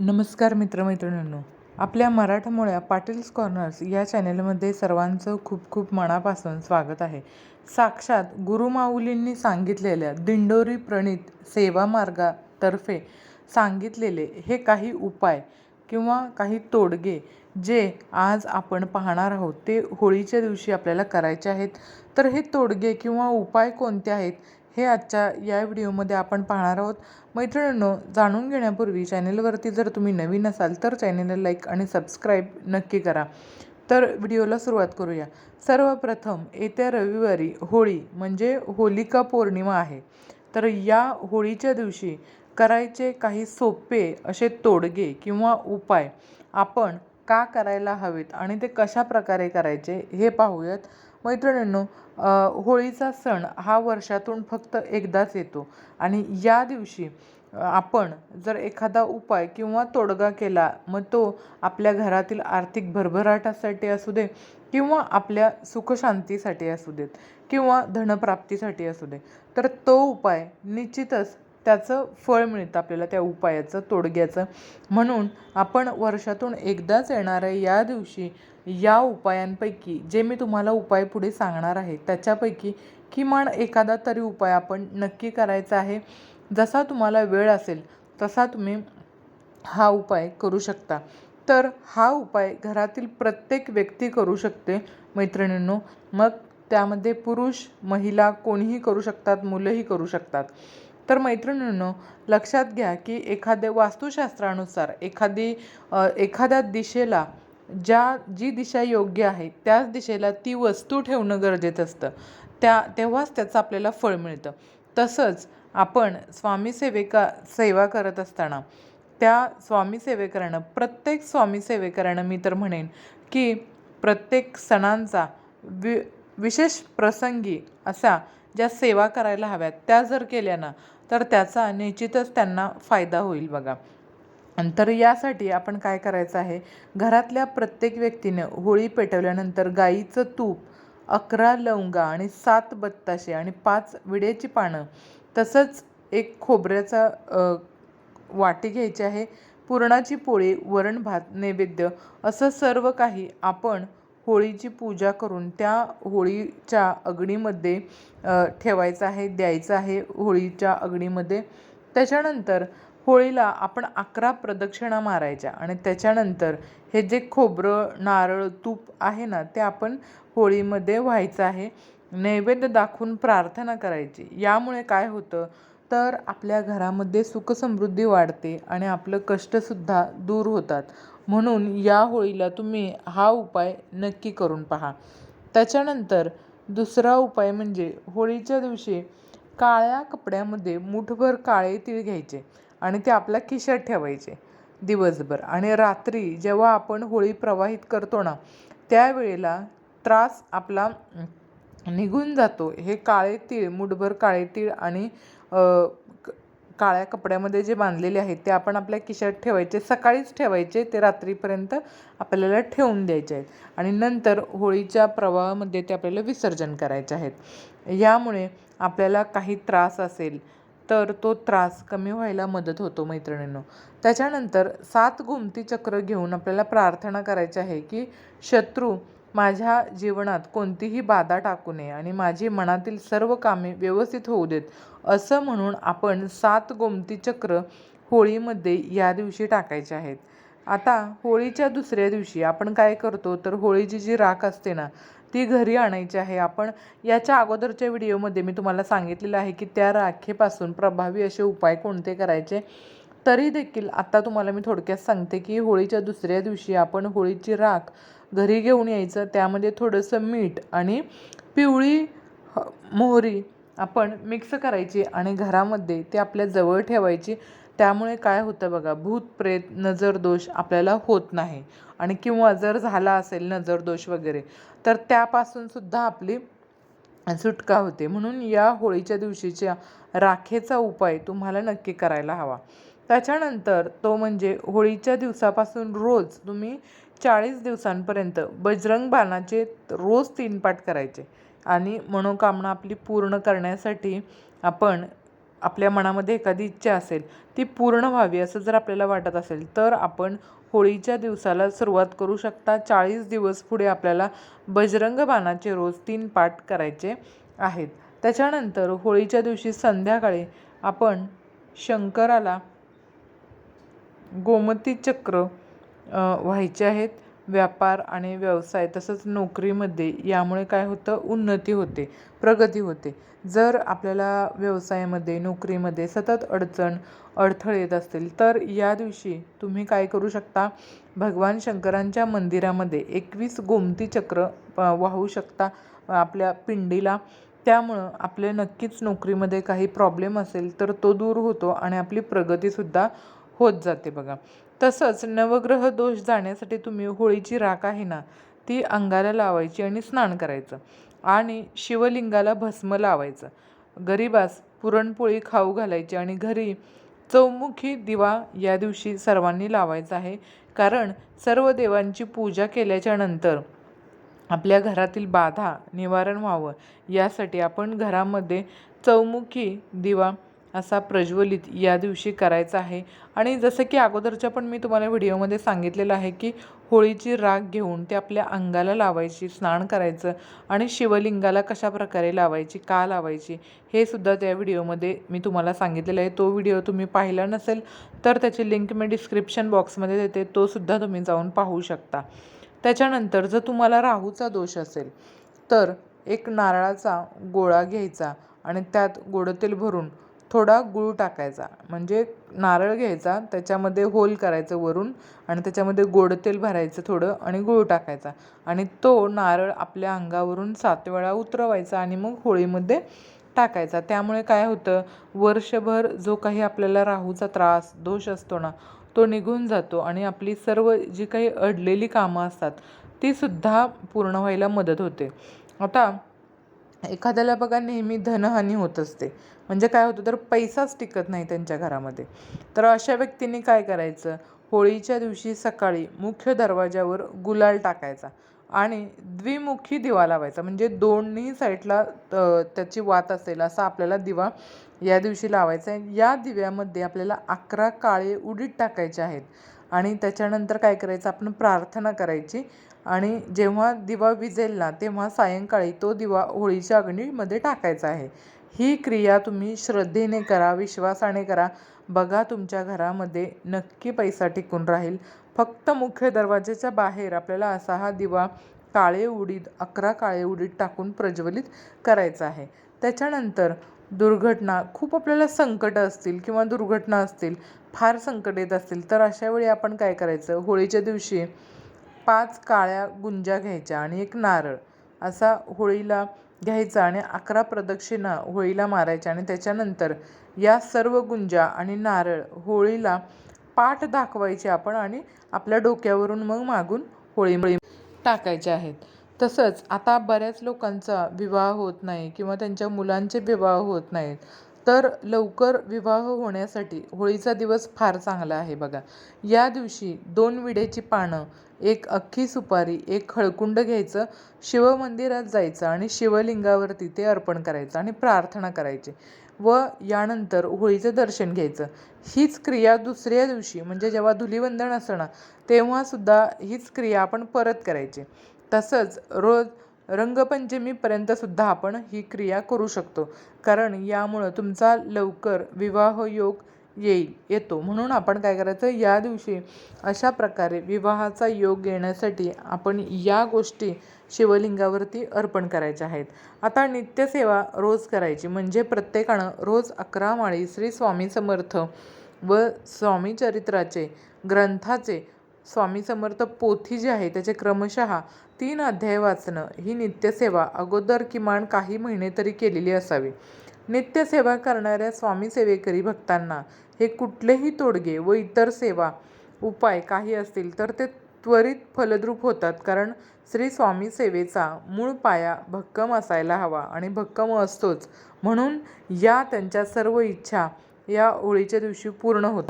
नमस्कार मित्रमैत्रिणींनो. आपल्या मराठमोळ्या पाटील्स कॉर्नर्स या चॅनेलमध्ये सर्वांचं खूप खूप मनापासून स्वागत आहे. साक्षात गुरुमाऊलींनी सांगितलेल्या दिंडोरी प्रणित सेवा मार्गातर्फे सांगितलेले हे काही उपाय किंवा काही तोडगे जे आज आपण पाहणार आहोत ते होळीच्या दिवशी आपल्याला करायचे आहेत. तर हे तोडगे किंवा उपाय कोणते आहेत हे आजच्या या व्हिडिओमध्ये आपण पाहणार आहोत. मैत्रिणींनो जाणून घेण्यापूर्वी चॅनेलवरती जर तुम्ही नवीन असाल तर चॅनेलला लाईक आणि सबस्क्राईब नक्की करा. तर व्हिडिओला सुरुवात करूया. सर्वप्रथम येत्या रविवारी होळी म्हणजे होलिका पौर्णिमा आहे. तर या होळीच्या दिवशी करायचे काही सोपे असे तोडगे किंवा उपाय आपण का करायला हवेत आणि ते कशा प्रकारे करायचे हे पाहूयात. मैत्रिणींनो होळीचा सण हा वर्षातून फक्त एकदाच येतो. आणि या दिवशी आपण जर एखादा उपाय किंवा तोडगा केला मग तो आपल्या घरातील आर्थिक भरभराटासाठी असू दे किंवा आपल्या सुखशांतीसाठी असू देत किंवा धनप्राप्तीसाठी असू दे तर तो उपाय निश्चितच त्याचं फळ मिळतं आपल्याला त्या उपायाचं तोडग्याचं. म्हणून आपण वर्षातून एकदाच येणाऱ्या या दिवशी या उपायांपैकी जे मी तुम्हाला उपाय पुढे सांगणार आहे त्याच्यापैकी किमान एखादा तरी उपाय आपण नक्की करायचा आहे. जसा तुम्हाला वेळ असेल तसा तुम्ही हा उपाय करू शकता. तर हा उपाय घरातील प्रत्येक व्यक्ती करू शकते मैत्रिणींनो. मग त्यामध्ये पुरुष महिला कोणीही करू शकतात मुलंही करू शकतात. तर मैत्रिणींनो लक्षात घ्या की एखाद्या वास्तुशास्त्रानुसार एखादी एखाद्या दिशेला ज्या जी दिशा योग्य आहे त्याच दिशेला ती वस्तू ठेवणं गरजेचं असतं. त्या तेव्हाच त्याचं आपल्याला फळ मिळतं. तसंच आपण स्वामी सेवेका सेवा करत असताना त्या स्वामी सेवेकरानं प्रत्येक स्वामी सेवेकरानं मी तर म्हणेन की प्रत्येक सणांचा वि विशेष प्रसंगी असा ज्या सेवा करायला हव्यात त्या जर केल्या ना तर त्याचा निश्चितच त्यांना फायदा होईल बघा. तर यासाठी आपण काय करायचं आहे? घरातल्या प्रत्येक व्यक्तीने होळी पेटवल्यानंतर गाईचं तूप अकरा लवंगा आणि सात बत्ताशे आणि पाच विड्याची पानं तसंच एक खोबऱ्याचा वाटी घ्यायची आहे. पुरणाची पोळी वरण भात नैवेद्य असं सर्व काही आपण होळीची पूजा करून त्या होळीच्या अग्नीमध्ये ठेवायचं आहे द्यायचं आहे होळीच्या अग्नीमध्ये. त्याच्यानंतर होळीला आपण अकरा प्रदक्षिणा मारायच्या आणि त्याच्यानंतर हे जे खोबरं नारळ तूप आहे ना ते आपण होळीमध्ये व्हायचं आहे. नैवेद्य दाखवून प्रार्थना करायची. यामुळे काय होतं? तर आपल्या घरामध्ये सुखसमृद्धी वाढते आणि आपलं कष्टसुद्धा दूर होतात. म्हणून या होळीला तुम्ही हा उपाय नक्की करून पहा. त्याच्यानंतर दुसरा उपाय म्हणजे होळीच्या दिवशी काळ्या कपड्यामध्ये मुठभर काळे तीळ घ्यायचे आणि ते आपल्या खिशात ठेवायचे दिवसभर. आणि रात्री जेव्हा आपण होळी प्रवाहित करतो ना त्यावेळेला त्रास आपला निघून जातो. हे काळे तीळ मुठभर काळे तीळ आणि काळ्या कपड्यामध्ये जे बांधलेले आहेत ते आपण आपल्या खिशात ठेवायचे सकाळीच ठेवायचे ते रात्रीपर्यंत आपल्याला ठेवून द्यायचे आहेत. आणि नंतर होळीच्या प्रवाहामध्ये ते आपल्याला विसर्जन करायचे आहेत. यामुळे आपल्याला काही त्रास असेल तर तो त्रास कमी व्हायला मदत होतो मैत्रिणींनो. त्याच्यानंतर सात घुमती चक्र घेऊन आपल्याला प्रार्थना करायची आहे की शत्रू माझ्या जीवनात कोणतीही बाधा टाकू नये आणि माझी मनातील सर्व कामे व्यवस्थित होऊ देत असं म्हणून आपण सात गोमती चक्र होळीमध्ये या दिवशी टाकायचे आहेत. आता होळीच्या दुसऱ्या दिवशी आपण काय करतो? तर होळीची जी राख असते ना ती घरी आणायची आहे. आपण याच्या अगोदरच्या व्हिडिओमध्ये मी तुम्हाला सांगितलेलं आहे की त्या राखेपासून प्रभावी असे उपाय कोणते करायचे? तरी देखील आता तुम्हाला मी थोडक्यात सांगते की होळीच्या दुसऱ्या दिवशी आपण होळीची राख घरी घेऊन यायचं. त्यामध्ये थोडंसं मीठ आणि पिवळी मोहरी आपण मिक्स करायची आणि घरामध्ये ते आपल्या जवळ ठेवायची. त्यामुळे काय होतं बघा भूत प्रेत नजरदोष आपल्याला होत नाही. आणि किंवा जर झाला असेल नजरदोष वगैरे तर त्यापासून सुद्धा आपली सुटका होते. म्हणून या होळीच्या दिवशीच्या राखेचा उपाय तुम्हाला नक्की करायला हवा. त्याच्यानंतर तो म्हणजे होळीच्या दिवसापासून रोज तुम्ही चाळीस दिवसांपर्यंत बजरंग बाणाचे रोज तीन पाठ करायचे. आणि मनोकामना आपली पूर्ण करण्यासाठी आपण आपल्या मनामध्ये एखादी इच्छा असेल ती पूर्ण व्हावी असं जर आपल्याला वाटत असेल तर आपण होळीच्या दिवसाला सुरुवात करू शकता. चाळीस दिवस पुढे आपल्याला बजरंग बाणाचे रोज तीन पाठ करायचे आहेत. त्याच्यानंतर होळीच्या दिवशी संध्याकाळी आपण शंकराला गोमती चक्र व्हायचे आहेत व्यापार आणि व्यवसाय तसंच नोकरीमध्ये. यामुळे काय होतं? उन्नती होते प्रगती होते. जर आपल्याला व्यवसायामध्ये नोकरीमध्ये सतत अडचण अडथळे येत असतील तर या दिवशी तुम्ही काय करू शकता? भगवान शंकरांच्या मंदिरामध्ये एकवीस गोमती चक्र वाहू शकता आपल्या पिंडीला. त्यामुळं आपले नक्कीच नोकरीमध्ये काही प्रॉब्लेम असेल तर तो दूर होतो आणि आपली प्रगतीसुद्धा होत जाते बघा. तसंच नवग्रह दोष जाण्यासाठी तुम्ही होळीची राख आहे ना ती अंगाला लावायची आणि स्नान करायचं. आणि शिवलिंगाला भस्म लावायचं. गरिबास पुरणपोळी खाऊ घालायची आणि घरी चौमुखी दिवा या दिवशी सर्वांनी लावायचा आहे. कारण सर्व देवांची पूजा केल्याच्यानंतर आपल्या घरातील बाधा निवारण व्हावं. यासाठी आपण घरामध्ये चौमुखी दिवा असा प्रज्वलित या दिवशी करायचा आहे. आणि जसं की अगोदरच्या पण मी तुम्हाला व्हिडिओमध्ये सांगितलेलं आहे की होळीची राग घेऊन ते आपल्या अंगाला लावायची स्नान करायचं आणि शिवलिंगाला कशा प्रकारे लावायची का लावायची हे सुद्धा त्या व्हिडिओमध्ये मी तुम्हाला सांगितलेलं आहे. तो व्हिडिओ तुम्ही पाहिला नसेल तर त्याची लिंक मी डिस्क्रिप्शन बॉक्समध्ये देते तो सुद्धा तुम्ही जाऊन पाहू शकता. त्याच्यानंतर जर तुम्हाला राहूचा दोष असेल तर एक नारळाचा गोळा घ्यायचा आणि त्यात गोडं तेल भरून थोडा गुळ टाकायचा. म्हणजे नारळ घ्यायचा त्याच्यामध्ये होल करायचं वरून आणि त्याच्यामध्ये गोड तेल भरायचं थोडं आणि गूळ टाकायचा. आणि तो नारळ आपल्या अंगावरून सात वेळा उतरवायचा आणि मग होळीमध्ये टाकायचा. त्यामुळे काय होतं वर्षभर जो काही आपल्याला राहूचा त्रास दोष असतो ना तो निघून जातो आणि आपली सर्व जी काही अडलेली कामं असतात ती सुद्धा पूर्ण व्हायला मदत होते. आता एखाद्याला बघा नेहमी धनहानी होत असते. म्हणजे काय होतं तर पैसाच टिकत नाही त्यांच्या घरामध्ये. तर अशा व्यक्तींनी काय करायचं? होळीच्या दिवशी सकाळी मुख्य दरवाजावर गुलाल टाकायचा आणि द्विमुखी दिवा लावायचा. म्हणजे दोन्ही साईडला त्याची वात असेल असा आपल्याला दिवा या दिवशी लावायचा आहे. या दिव्यामध्ये आपल्याला अकरा काळे उडीत टाकायचे आहेत. आणि त्याच्यानंतर काय करायचं? आपण प्रार्थना करायची. आणि जेव्हा दिवा विझेल ना तेव्हा सायंकाळी तो दिवा होळीच्या अग्नीमध्ये टाकायचा आहे. ही क्रिया तुम्ही श्रद्धेने करा विश्वासाने करा. बघा तुमच्या घरामध्ये नक्की पैसा टिकून राहील. फक्त मुख्य दरवाजेच्या बाहेर आपल्याला असा हा दिवा काळे उडीद अकरा काळे उडीद टाकून प्रज्वलित करायचा आहे. त्याच्यानंतर दुर्घटना खूप आपल्याला संकट असतील किंवा दुर्घटना असतील फार संकट येत असतील तर अशा वेळी आपण काय करायचं? होळीच्या दिवशी पाच काळ्या गुंजा घ्यायच्या आणि एक नारळ असा होळीला घ्यायचा आणि अकरा प्रदक्षिणा होळीला मारायच्या आणि त्याच्यानंतर या सर्व गुंजा आणि नारळ होळीला पाठ दाखवायचे आपण आणि आपल्या डोक्यावरून मग मागून होळी टाकायचे आहेत. तसंच आता बऱ्याच लोकांचा विवाह होत नाही किंवा त्यांच्या मुलांचे विवाह होत नाहीत. तर लवकर विवाह होण्यासाठी होळीचा दिवस फार चांगला आहे बघा. या दिवशी दोन विड्याची पानं एक अख्खी सुपारी एक खळकुंड घ्यायचं शिवमंदिरात जायचं आणि शिवलिंगावरती ते अर्पण करायचं आणि प्रार्थना करायची. व यानंतर होळीचं दर्शन घ्यायचं. हीच क्रिया दुसऱ्या दिवशी म्हणजे जेव्हा धुलीवंदन असणं ना तेव्हासुद्धा हीच क्रिया आपण परत करायची. तसंच रोज रंगपंचमीपर्यंतसुद्धा आपण ही क्रिया करू शकतो. कारण यामुळं तुमचा लवकर विवाह योग येईल येतो. म्हणून आपण काय करायचं या दिवशी अशा प्रकारे विवाहाचा योग येण्यासाठी आपण या गोष्टी शिवलिंगावरती अर्पण करायच्या आहेत. आता नित्यसेवा रोज करायची म्हणजे प्रत्येकानं रोज अकरा माळी श्री स्वामी समर्थ व स्वामी चरित्राचे ग्रंथाचे स्वामी समर्थ पोथी जी आहे त्याचे क्रमशः तीन अध्याय वाचणं ही नित्यसेवा अगोदर किमान काही महिने तरी केलेली असावी. नित्यसेवा करणाऱ्या स्वामी सेवेकरी भक्तांना हे कुठलेही तोडगे व इतर सेवा उपाय काही असतील तर ते त्वरित फलद्रूप होतात. कारण श्री स्वामी सेवेचा मूळ पाया भक्कम असायला हवा आणि भक्कम असतोच. म्हणून या त्यांच्या सर्व इच्छा या होळीच्या दिवशी पूर्ण होत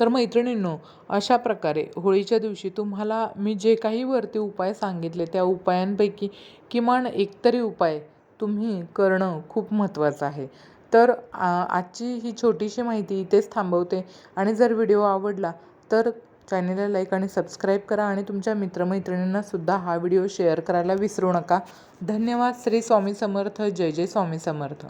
तर मैत्रिणींनो अशा प्रकारे होळीच्या दिवशी तुम्हाला मी जे काही वरती उपाय सांगितले त्या उपायांपैकी किमान एकतरी उपाय तुम्ही करणं खूप महत्त्वाचं आहे. तर आ- आजची ही छोटीशी माहिती इथेच थांबवते. आणि जर व्हिडिओ आवडला तर चॅनेलला लाईक आणि सबस्क्राईब करा आणि तुमच्या मित्रमैत्रिणींना सुद्धा हा व्हिडिओ शेअर करायला विसरू नका. धन्यवाद. श्री स्वामी समर्थ. जय जय स्वामी समर्थ.